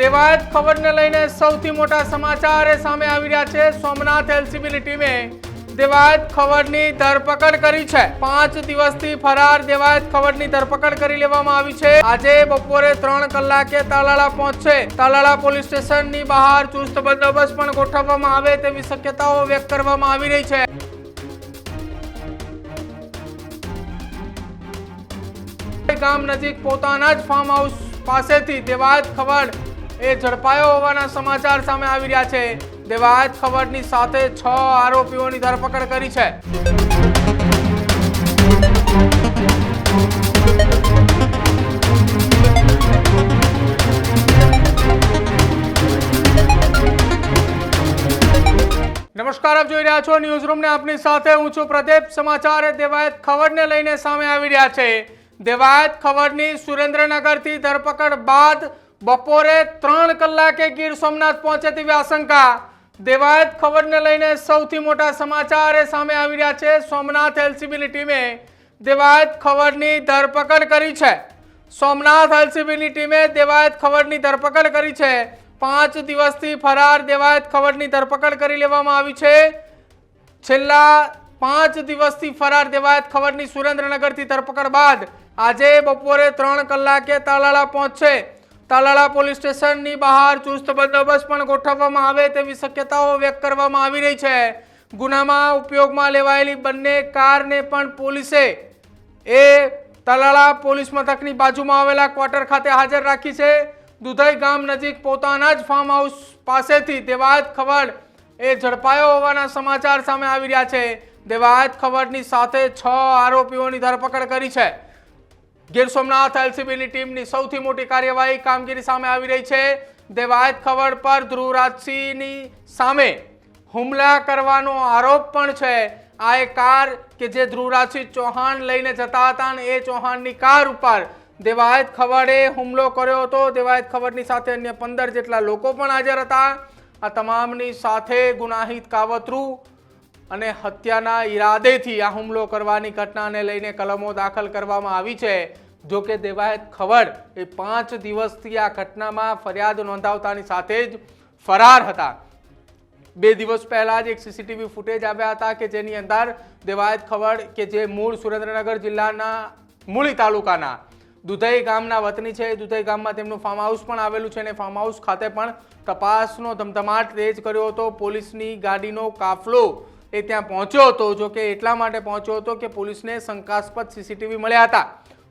દેવાયત ખબરને લઈને સૌથી મોટા સમાચાર એ સામે આવી રહ્યા છે. સોમનાથ એલસીબીની ટીમે દેવાયત ખબરની ધરપકડ કરી છે. પાંચ દિવસથી ફરાર દેવાયત ખબરની ધરપકડ કરી લેવામાં આવી છે. આજે બપોરે ત્રણ કલાકે તાલાળા પહોંચશે તાલાળા પોલીસ સ્ટેશનની બહાર ચુસ્ત બંદોબસ્ત પણ ગોઠવવામાં આવે તેવી શક્યતાઓ વ્યક્ત કરવામાં આવી રહી છે. ગામ નજીક પોતાના જ ફાર્મ હાઉસ પાસેથી દેવાયત ખબર એ ઝડપાયો હોવાના સમાચાર સામે આવી રહ્યા છે. દેવાયત ખબરની સાથે છ આરોપીઓની ધરપકડ કરી છે. નમસ્કાર, આપ જોઈ રહ્યા છો ન્યૂઝ રૂમને આપની સાથે હું છું પ્રદીપ. સમાચાર દેવાયત ખબરને લઈને સામે આવી રહ્યા છે. દેવાયત ખબરની સુરેન્દ્રનગરથી ધરપકડ બાદ બપોરે ત્રણ કલાકે ગીર સોમનાથ પહોંચે તેવી આશંકા. દેવાયત ખબરને લઈને સૌથી મોટા સમાચાર એ સામે આવી રહ્યા છે. સોમનાથ એલસીબીની ટીમે દેવાયત ખબરની ધરપકડ કરી છે. સોમનાથ એલસીબીની ટીમે દેવાયત ખબરની ધરપકડ કરી છે. પાંચ દિવસથી ફરાર દેવાયત ખબરની ધરપકડ કરી લેવામાં આવી છે. છેલ્લા પાંચ દિવસથી ફરાર દેવાયત ખબરની સુરેન્દ્રનગરથી ધરપકડ બાદ આજે બપોરે ત્રણ કલાકે તાલાળા પહોંચશે તાલાળા પોલીસ સ્ટેશનની બહાર ચુસ્ત બંદોબસ્ત પણ ગોઠવવામાં આવે તેવી શક્યતાઓ વ્યક્ત કરવામાં આવી રહી છે. ગુનામાં ઉપયોગમાં લેવાયેલી બંને કારને પણ પોલીસે એ તાલાળા પોલીસ મથકની બાજુમાં આવેલા ક્વાર્ટર ખાતે હાજર રાખી છે. દુધઈ ગામ નજીક પોતાના જ ફાર્મ હાઉસ પાસેથી દેવાયત ખબર એ ઝડપાયો હોવાના સમાચાર સામે આવી રહ્યા છે. દેવાયત ખબરની સાથે છ આરોપીઓની ધરપકડ કરી છે. ગીર સોમનાથ એલસીબીની ટીમની સૌથી મોટી કાર્યવાહી કામગીરી સામે આવી રહી છે. દેવાયત ખબર પર ધ્રુવરાજસિંહની સામે હુમલા કરવાનો આરોપ પણ છે. આ એક કાર કે જે ધ્રુવરાજસિંહ ચૌહાણ લઈને જતા હતા અને એ ચૌહાણની કાર ઉપર દેવાયત ખબરે હુમલો કર્યો હતો. દેવાયત ખબરની સાથે અન્ય પંદર જેટલા લોકો પણ હાજર હતા. આ તમામની સાથે ગુનાહિત કાવતરું અને હત્યાના ઈરાદેથી આ હુમલો કરવાની ઘટનાને લઈને કલમો દાખલ કરવામાં આવી છે. જો કે દેવાયત ખબર એ પાંચ દિવસથી આ ઘટનામાં ફરિયાદ નોંધાવતાની સાથે જ ફરાર હતા. બે દિવસ પહેલાં જ એક સીસીટીવી ફૂટેજ આવ્યા હતા કે જેની અંદર દેવાયત ખબર કે જે મૂળ સુરેન્દ્રનગર જિલ્લાના મૂળી તાલુકાના દુધઈ ગામના વતની છે. દુધઈ ગામમાં તેમનું ફાર્મ હાઉસ પણ આવેલું છે અને ફાર્મ હાઉસ ખાતે પણ તપાસનો ધમધમાટ તેજ કર્યો હતો. પોલીસની ગાડીનો કાફલો એ ત્યાં પહોંચ્યો હતો. જો કે એટલા માટે પહોંચ્યો હતો કે પોલીસને શંકાસ્પદ સીસીટીવી મળ્યા હતા.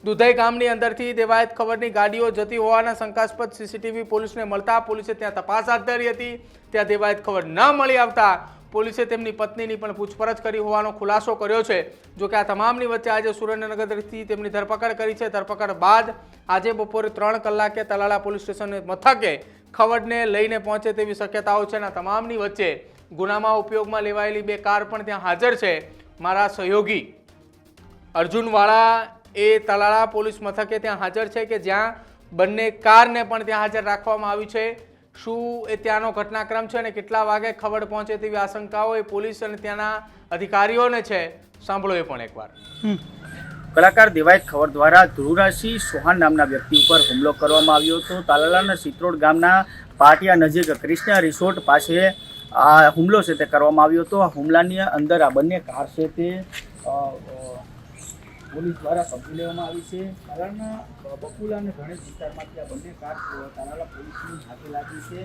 દુધઈ ગામની અંદરથી દેવાયત ખબરની ગાડીઓ જતી હોવાના શંકાસ્પદ સીસીટીવી પોલીસને મળતા પોલીસે ત્યાં તપાસ હાથ ધરી હતી. ત્યાં દેવાયત ખબર ન મળી આવતા પોલીસે તેમની પત્નીની પણ પૂછપરછ કરી હોવાનો ખુલાસો કર્યો છે. જો કે આ તમામની વચ્ચે આજે સુરેન્દ્રનગરથી તેમની ધરપકડ કરી છે. ધરપકડ બાદ આજે બપોરે ત્રણ કલાકે તલાળા પોલીસ સ્ટેશન મથકે ખવડને લઈને પહોંચે તેવી શક્યતાઓ છે અને તમામની વચ્ચે ગુનામાં ઉપયોગમાં લેવાયેલી બે કાર પણ ત્યાં હાજર છે. મારા સહયોગી અર્જુનવાળા એ તલાળા પોલીસ મથકે ત્યાં હાજર છે કે જ્યાં બંને કારને પણ ત્યાં હાજર રાખવામાં આવી છે. શું એ ત્યાંનો ઘટનાક્રમ છે અને કેટલા વાગે ખબર પહોંચે તેવી આશંકાઓ એ પોલીસ અને ત્યાંના અધિકારીઓને છે? સાંભળો એ પણ એકવાર. કલાકાર દેવાયત ખબર દ્વારા ધ્રુવરાજસિંહ સોહાન નામના વ્યક્તિ ઉપર હુમલો કરવામાં આવ્યો હતો. તાલાલાના સિત્રોડ ગામના પાટિયા નજીક ક્રિષ્ના રિસોર્ટ પાસે આ હુમલો છે તે કરવામાં આવ્યો હતો. આ હુમલાની અંદર આ બંને કાર છે તે પોલીસ દ્વારા કબજી લેવામાં આવી છે. તાલાલાના બકુલા અને ગણેશ વિસ્તારમાંથી આ બંને કાર તાલાલા પોલીસની હાથે લાગી છે.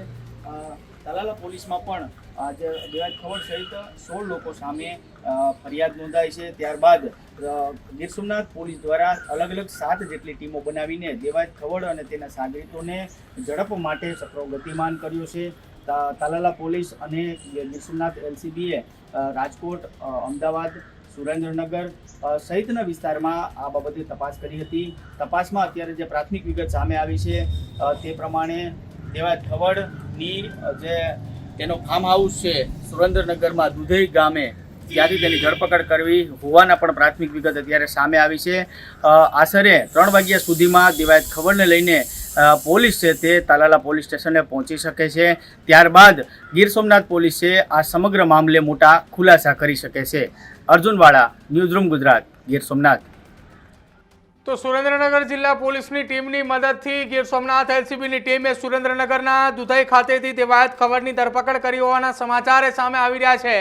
તાલાલા પોલીસમાં પણ આજે જે દેવાયત ખબર સહિત સોળ લોકો સામે ફરિયાદ નોંધાઈ છે. ત્યારબાદ ગીર સોમનાથ પોલીસ દ્વારા અલગ અલગ સાત જેટલી ટીમો બનાવીને દેવાજ ખવડ અને તેના સાગરીતોને ઝડપ માટે ચક્રો ગતિમાન કર્યો છે. તાલાલા પોલીસ અને ગીર સોમનાથ એલસીબીએ રાજકોટ અમદાવાદ સુરેન્દ્રનગર સહિતના વિસ્તારમાં આ બાબતે તપાસ કરી હતી. તપાસમાં અત્યારે જે પ્રાથમિક વિગત સામે આવી છે તે પ્રમાણે દેવાયત ખવડની જે તેનો ફાર્મ હાઉસ છે સુરેન્દ્રનગરમાં દુધઈ ગામે, ત્યાંથી તેની ધરપકડ કરવી હોવાના પણ પ્રાથમિક વિગત અત્યારે સામે આવી છે. આશરે ત્રણ વાગ્યા સુધીમાં દિવાયત ખબરને લઈને પોલીસ છે તે તાલાલા પોલીસ સ્ટેશને પહોંચી શકે છે. ત્યારબાદ ગીર સોમનાથ પોલીસે આ સમગ્ર મામલે મોટા ખુલાસા કરી શકે છે. અર્જુનવાળા ન્યૂઝરૂમ ગુજરાત, ગીર સોમનાથ. તો સુરેન્દ્રનગર જિલ્લા પોલીસની ટીમની મદદથી ગીર સોમનાથ એલસીબીની ટીમે સુરેન્દ્રનગરના દુધઈ ખાતેથી દેવાયત ખબરની ધરપકડ કરી હોવાના સમાચાર સામે આવી રહ્યા છે.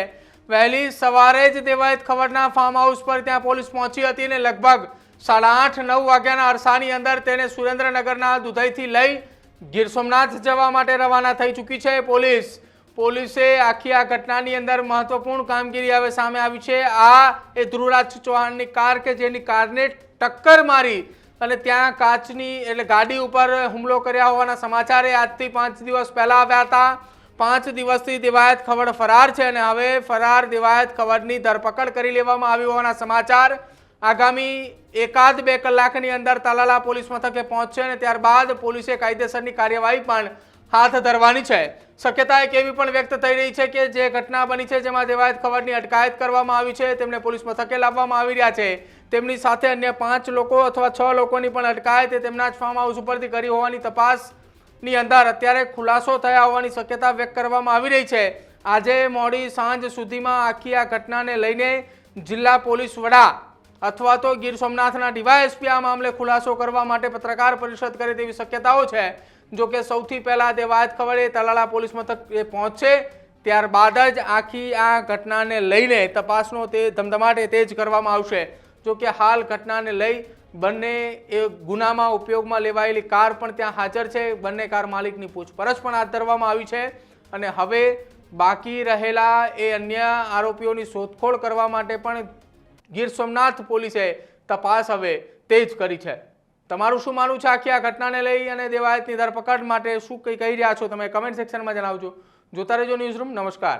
વહેલી સવારે જ દેવાયત ખબરના ફાર્મ હાઉસ પર ત્યાં પોલીસ પહોંચી હતી અને લગભગ સાડા આઠ, નવ વાગ્યાના અરસાની અંદર તેને સુરેન્દ્રનગરના દુધઈથી લઈ ગીર સોમનાથ જવા માટે રવાના થઈ ચૂકી છે પોલીસ. પોલીસે આખી આ ઘટનાની અંદર મહત્વપૂર્ણ કામગીરી હવે સામે આવી છે. આ એ ધ્રુવરાજ ચૌહાણની કાર કે જેની કારને ટક્કર મારી અને ત્યાં કાચની એટલે ગાડી ઉપર હુમલો કર્યા હોવાના સમાચાર આજથી પાંચ દિવસ પહેલાં આવ્યા હતા. પાંચ દિવસથી દિવાયત ખબર ફરાર છે અને હવે ફરાર દિવાયત ખબરની ધરપકડ કરી લેવામાં આવી હોવાના સમાચાર આગામી એકાદ બે કલાકની અંદર તાલાલા પોલીસ મથકે પહોંચશે અને ત્યારબાદ પોલીસે કાયદેસરની કાર્યવાહી પણ હાથ ધરવાની છે. શક્યતા એક એવી પણ વ્યક્ત થઈ રહી છે કે જે ઘટના બની છે, જેમાં દેવાયત ખબરની અટકાયત કરવામાં આવી છે, તેમને પોલીસ મથકે લાવવામાં આવી રહ્યા છે. તેમની સાથે અન્ય પાંચ લોકો અથવા છ લોકોની પણ અટકાયત તેમના જ ફાર્મ હાઉસ ઉપરથી કરી હોવાની તપાસની અંદર અત્યારે ખુલાસો થયા હોવાની શક્યતા વ્યક્ત કરવામાં આવી રહી છે. આજે મોડી સાંજ સુધીમાં આખી આ ઘટનાને લઈને જિલ્લા પોલીસ વડા અથવા તો ગીર સોમનાથના ડીવાયએસપી આ મામલે ખુલાસો કરવા માટે પત્રકાર પરિષદ કરે તેવી શક્યતાઓ છે. જો કે સૌથી તે વાત ખબર એ તલાલા પોલીસ મથક એ પહોંચશે ત્યારબાદ જ આખી આ ઘટનાને લઈને તપાસનો તે ધમધમાટ તે તેજ કરવામાં આવશે. જો કે હાલ ઘટનાને લઈ બંને એ ગુનામાં ઉપયોગમાં લેવાયેલી કાર પણ ત્યાં હાજર છે. બંને કાર માલિકની પૂછપરછ પણ હાથ ધરવામાં આવી છે અને હવે બાકી રહેલા એ અન્ય આરોપીઓની શોધખોળ કરવા માટે પણ ગીર સોમનાથ પોલીસે તપાસ હવે તેજ કરી છે. તમારું શું માનવું છે આખી આ ઘટનાને લઈ અને દેવાયતની ધરપકડ માટે શું કંઈ કહી રહ્યા છો તમે કમેન્ટ સેક્શનમાં જણાવજો. જોતા રહેજો ન્યૂઝ રૂમ નમસ્કાર.